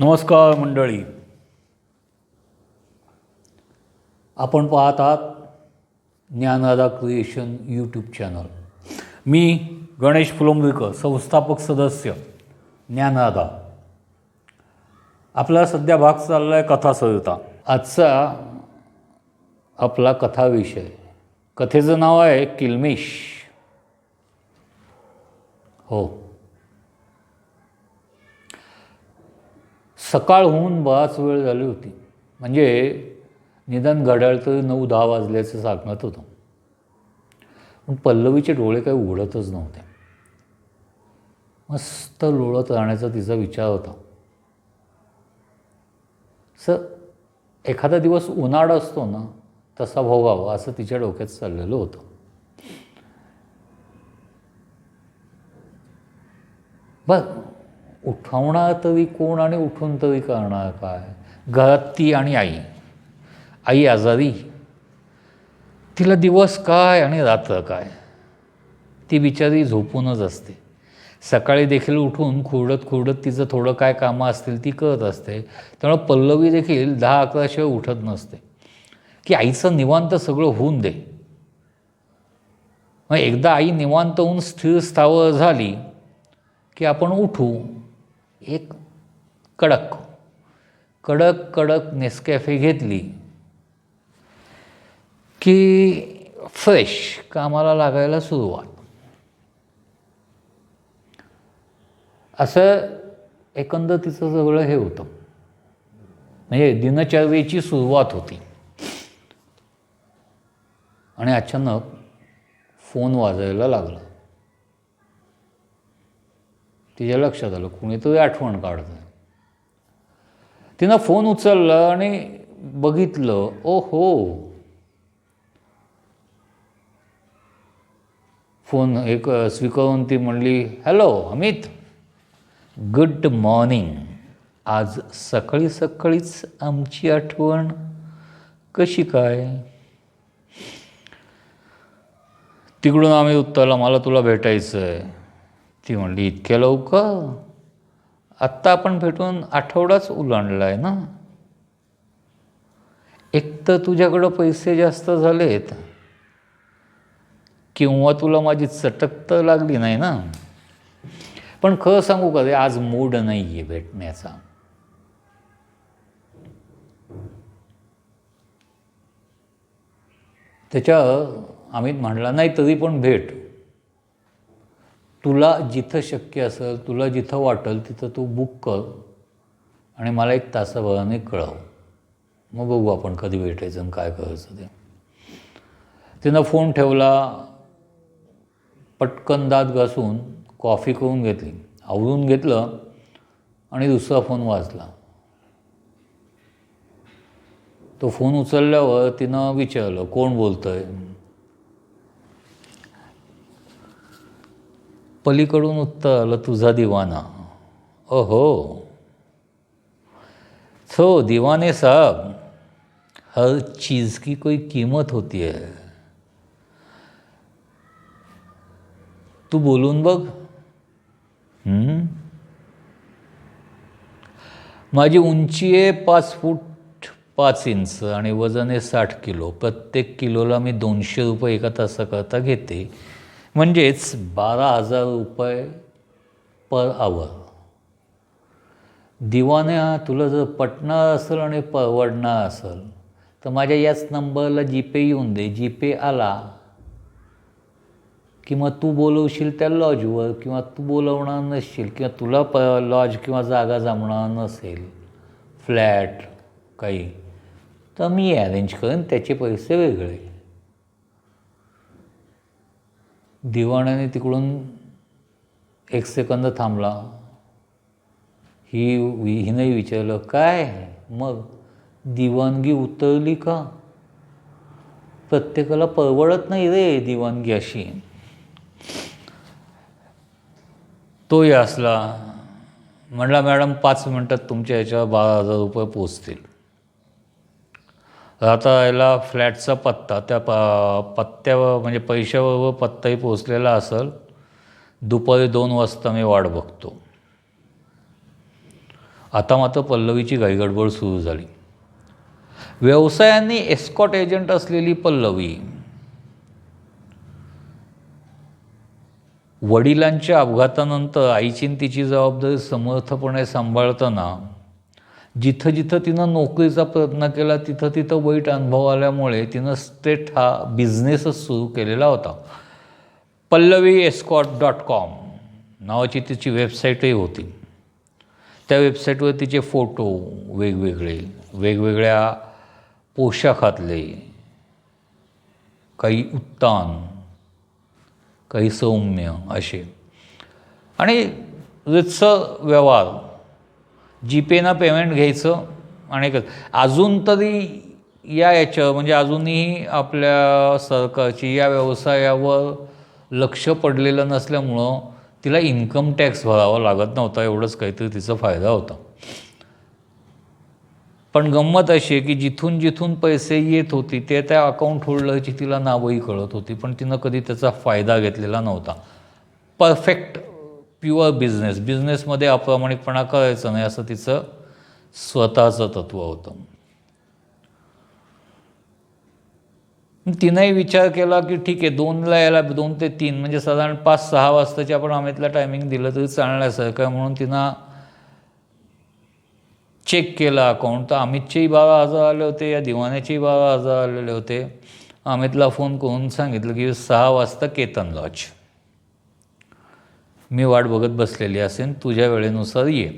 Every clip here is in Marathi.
नमस्कार मंडळी. आपण पाहत आहात ज्ञानदादा क्रिएशन यूट्यूब चॅनल मी गणेश फुलंब्रीकर संस्थापक सदस्य ज्ञानदादा. आपला सध्या भाग चालला आहे कथा संहिता आजचा आपला कथा विषय कथेचं नाव आहे किल्मेश. हो. सकाळ होऊन बराच वेळ झाली होती. म्हणजे निदान घड्याळ तर नऊ दहा वाजल्याचं सांगत होतं. पण पल्लवीचे डोळे काही उघडतच नव्हते. मस्त लोळत राहण्याचा तिचा विचार होता. स एखादा दिवस उन्हाळा असतो ना तसा भोगावा असं तिच्या डोक्यात चाललेलं होतं. बर उठवणार तरी कोण आणि उठून तरी करणार काय? घरात ती आणि आई. आई आजारी. तिला दिवस काय आणि रात्र काय? ती बिचारी झोपूनच असते. सकाळी देखील उठून खुरडत खुरडत तिचं थोडं काय कामं असतील ती करत असते. त्यामुळे पल्लवी देखील दहा अकराशिवाय उठत नसते. की आईचं निवांत सगळं होऊन दे. मग एकदा आई निवांत होऊन स्थिर स्थावर झाली की आपण उठू. एक कडक कडक कडक नेसकॅफे घेतली की फ्रेश कामाला लागायला सुरुवात. असं एकंदर तिचं सगळं हे होतं. म्हणजे दिनचर्येची सुरुवात होती. आणि अचानक फोन वाजायला लागला. तिच्या लक्षात आलं कुणीतरी आठवण काढतं. तिनं फोन उचलला आणि बघितलं ओ हो फोन एक स्वीकारून ती म्हणली हॅलो अमित गुड मॉर्निंग. आज सकाळी सकाळीच आमची आठवण कशी काय? तिकडून आम्ही उत्तरला मला तुला भेटायचं आहे ती म्हणली इतक्या लवकर? आत्ता आपण भेटून आठवडाच उलांडला आहे ना? एक तर तुझ्याकडं पैसे जास्त झालेत. किंवा तुला माझी चटक तर लागली नाही ना? पण खरं सांगू का रे आज मूड नाही आहे भेटण्याचा. त्याच्या अमित म्हणला नाही तरी पण भेट. तुला जिथं शक्य असेल तुला जिथं वाटेल तिथं तू बुक कर आणि मला एक तासाभराने कळव. मग बघू आपण कधी भेटायचं आणि काय करायचं ते. तिनं फोन ठेवला पटकन दात घासून कॉफी करून घेतली. आवरून घेतलं आणि दुसरा फोन वाजला. तो फोन उचलल्यावर तिनं विचारलं कोण बोलतंय? पलीकडून उत्तर आलं तुझा दिवाना. ओहो सो दीवाने साहब हर चीज़ की कोई कीमत होती है. तू बोलून बघ. हम्म? माझी उंची आहे पाच फूट पाच इंच आणि वजन आहे साठ किलो. प्रत्येक किलोला मी दोनशे रुपये एका तासाकरता घेते. म्हणजेच बारा हजार रुपये पर आवर दिवाण्या तुला जर पटणार असेल आणि परवडणार असेल तर माझ्या याच नंबरला जीपे येऊन दे. जीपे आला किंवा तू बोलवशील त्या लॉजवर किंवा तू बोलवणार नसशील किंवा तुला प लॉज किंवा जागा जमणार नसेल फ्लॅट काही तर मी अरेंज करेन त्याचे पैसे वेगळे. दिवाण्याने तिकडून एक सेकंद थांबला. ही हिनंही विचारलं काय मग दिवाणगी उतरली का? प्रत्येकाला परवडत नाही रे दिवाणगी अशी. तोही असला म्हणला मॅडम पाच मिनटात तुमच्या ह्याच्यावर बारा हजार रुपये पोचतील. आता याला फ्लॅटचा पत्ता त्या प पत्त्यावर म्हणजे पैशाबरोबर पत्ताही पोचलेला असेल. दुपारी दोन वाजता मी वाट बघतो. आता मात्र पल्लवीची घाईगडबड सुरू झाली. व्यवसायाने एस्कॉट एजंट असलेली पल्लवी वडिलांच्या अपघातानंतर आईची आणि तिची जबाबदारी समर्थपणे सांभाळताना जिथं जिथं तिनं नोकरीचा प्रयत्न केला तिथं तिथं वाईट अनुभव आल्यामुळे तिनं स्टेट हा बिझनेसच सुरू केलेला होता. पल्लवी एस्कॉट डॉट कॉम नावाची तिची वेबसाईटही होती. त्या वेबसाईटवर तिचे फोटो वेगवेगळे वेगवेगळ्या पोशाखातले काही उत्तान काही सौम्य असे. आणि रितसर व्यवहार जीपेनं पेमेंट घ्यायचं आणि अजून तरी या याच्या म्हणजे अजूनही आपल्या सरकारची या व्यवसायावर लक्ष पडलेलं नसल्यामुळं तिला इन्कम टॅक्स भरावा लागत नव्हता एवढंच काहीतरी तिचा फायदा होता. पण गंमत अशी आहे की जिथून जिथून पैसे येत होते ते त्या अकाउंट होल्डरची तिला नावही कळत होती पण तिनं कधी त्याचा फायदा घेतलेला नव्हता. परफेक्ट प्युअर बिझनेस बिझनेसमध्ये अप्रामाणिकपणा करायचं नाही असं तिचं स्वतःचं तत्त्व होतं. तिनंही विचार केला की ठीक आहे दोनला यायला दोन ते तीन म्हणजे साधारण पाच सहा वाजताची आपण अमितला टायमिंग दिलं तरी चालण्यासारखं आहे म्हणून तिनं चेक केला अकाउंट तर अमितचेही बारा हजार आले होते या दिवाण्याचेही बारा हजार आलेले होते. अमितला फोन करून सांगितलं की सहा वाजता केतन लॉज मी वाट बघत बसलेली असेन तुझ्या वेळेनुसार ये.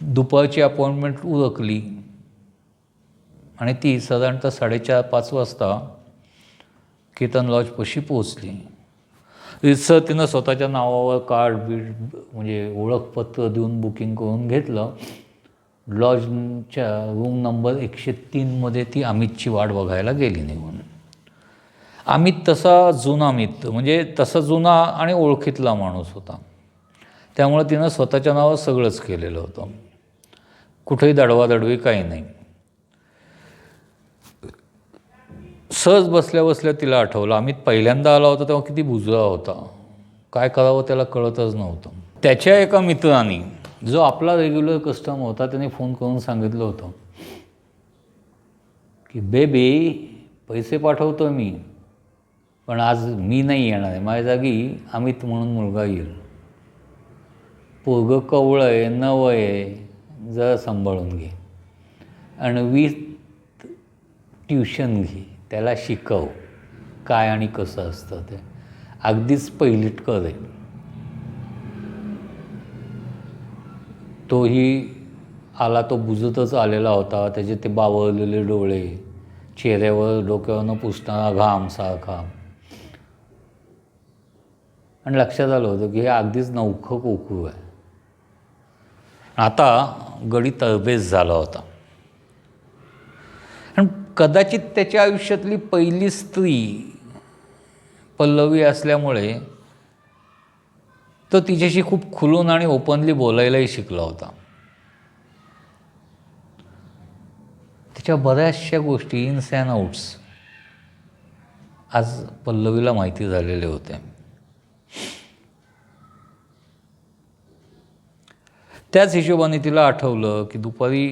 दुपारची अपॉइंटमेंट उरकली आणि ती साधारणतः साडेचार पाच वाजता केतन लॉजपाशी पोहोचली. रितसर तिनं स्वतःच्या नावावर कार्ड बीड म्हणजे ओळखपत्र देऊन बुकिंग करून घेतलं. लॉजच्या रूम नंबर एकशे तीनमध्ये ती अमितची वाट बघायला गेली निघून. अमित तसा जुना मित्र म्हणजे तसा जुना आणि ओळखीतला माणूस होता. त्यामुळे तिनं स्वतःच्या नावावर सगळंच केलेलं होतं. कुठेही दडवादडवी काही नाही. सहज बसल्या बसल्या तिला आठवलं. अमित पहिल्यांदा आला होता तेव्हा किती बुजला होता. काय करावं त्याला कळतच नव्हतं. त्याच्या एका मित्राने जो आपला रेग्युलर कस्टमर होता त्याने फोन करून सांगितलं होतं की बेबी पैसे पाठवतो मी. पण आज मी नाही येणार आहे. माझ्या जागी अमित म्हणून मुलगा येईल. पोरगं कवळं आहे नवं आहे जरा सांभाळून घे. आणि विथ ट्युशन घे त्याला शिकव. काय आणि कसं असतं ते. अगदीच पहिलीट करे तोही आला तो बुजतच आलेला होता. त्याचे ते बावरलेले डोळे चेहऱ्यावर डोक्यावरनं पुसणारा घाम सारखा. आणि लक्षात आलं होतं की हे अगदीच नौखं कोकू आहे. आता गडी तळबेस झाला होता. आणि कदाचित त्याच्या आयुष्यातली पहिली स्त्री पल्लवी असल्यामुळे तो तिच्याशी खूप खुलून आणि ओपनली बोलायलाही शिकला होता. त्याच्या बऱ्याचशा गोष्टी इन्स अँड आउट्स आज पल्लवीला माहिती झालेले होते. त्याच हिशोबाने तिला आठवलं की दुपारी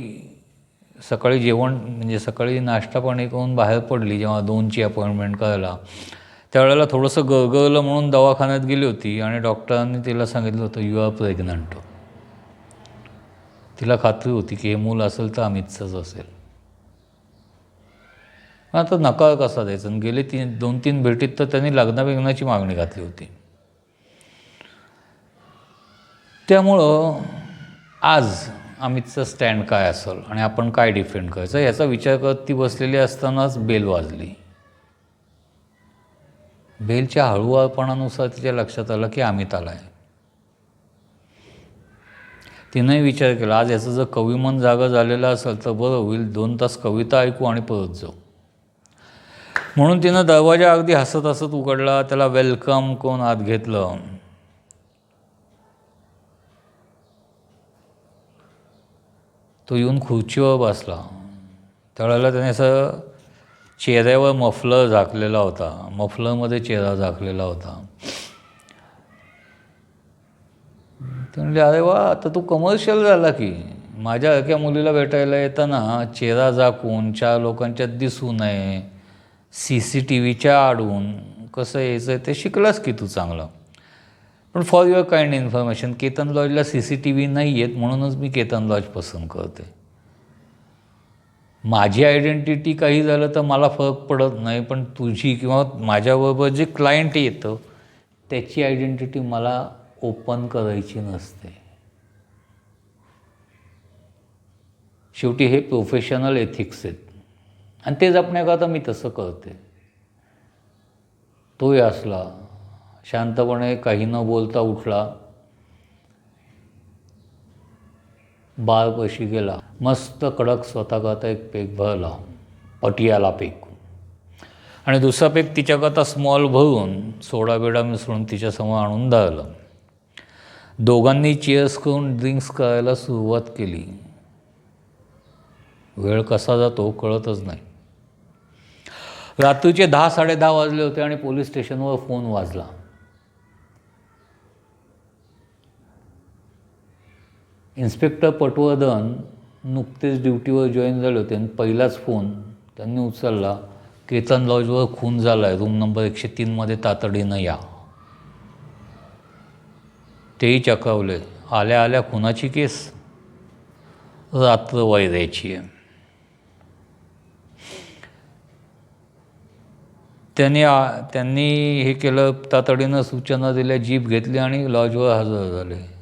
सकाळी जेवण म्हणजे सकाळी नाश्ता पाणी करून बाहेर पडली जेव्हा दोनची अपॉइंटमेंट करायला. त्यावेळेला थोडंसं गळगळलं म्हणून दवाखान्यात गेली होती आणि डॉक्टरांनी तिला सांगितलं होतं यू आर प्रेग्नंट तिला खात्री होती की हे मूल असेल तर अमितचंच असेल. आता नकार कसा द्यायचा? आणि गेले तीन दोन तीन भेटीत तर त्यांनी लग्नाबिग्नाची मागणी घातली होती. त्यामुळं आज अमितचं स्टँड काय असेल आणि आपण काय डिफेंड करायचं? याचा विचार करत ती बसलेली असतानाच बेल वाजली. बेलच्या हळूवारपणानुसार तिच्या लक्षात आलं की अमित आला आहे तिनंही विचार केला आज याचं जर कविमन जागा झालेलं असेल तर बरं होईल दोन तास कविता ऐकू आणि परत जाऊ. म्हणून तिनं दरवाजा अगदी हसत हसत उघडला त्याला वेलकम कोण आत घेतलं. तो येऊन खुर्चीवर बसला. त्यावेळेला त्याने असं चेहऱ्यावर मफलर झाकलेला होता. मफलरमध्ये चेहरा झाकलेला होता. ते म्हणले अरे वा आता तू कमर्शियल झाला की. माझ्या अख्या मुलीला भेटायला येताना चेहरा झाकून चार लोकांच्यात दिसू नये सी सी टी व्हीच्या आडून कसं यायचं ते शिकलास की तू चांगलं? पण for your kind information Ketan लॉजला C C T V नाही आहेत म्हणूनच मी केतन लॉज पसंत करते. माझी आयडेंटिटी काही झालं तर मला फरक पडत नाही पण तुझी किंवा माझ्याबरोबर जे क्लायंट येतं त्याची आयडेंटिटी मला ओपन करायची नसते. शेवटी हे प्रोफेशनल एथिक्स आहेत. आणि ते जपण्याकरता मी तसं करते. तोही असला. शांतपणे काही न बोलता उठला. बारपाशी गेला. मस्त कडक स्वतःकरता एक पेक भरला. पटियाला पेक. आणि दुसरा पेक तिच्याकरता स्मॉल भरून सोडा बिडा मिसळून तिच्यासमोर आणून धरलं. दोघांनी चिअर्स करून ड्रिंक्स करायला सुरुवात केली. वेळ कसा जातो कळतच नाही. रात्रीचे दहा साडेदहा वाजले होते आणि पोलीस स्टेशनवर फोन वाजला. इन्स्पेक्टर पटवर्धन नुकतेच ड्युटीवर जॉईन झाले होते. आणि पहिलाच फोन त्यांनी उचलला. केतन लॉजवर खून झाला आहे रूम नंबर एकशे तीनमध्ये तातडीनं या. तेही चकावले. आल्या आल्या खुनाची केस? रात्र वैरायची आहे. त्यांनी आ- त्यांनी हे केलं तातडीनं सूचना दिल्या जीप घेतली आणि लॉजवर हजर झाले.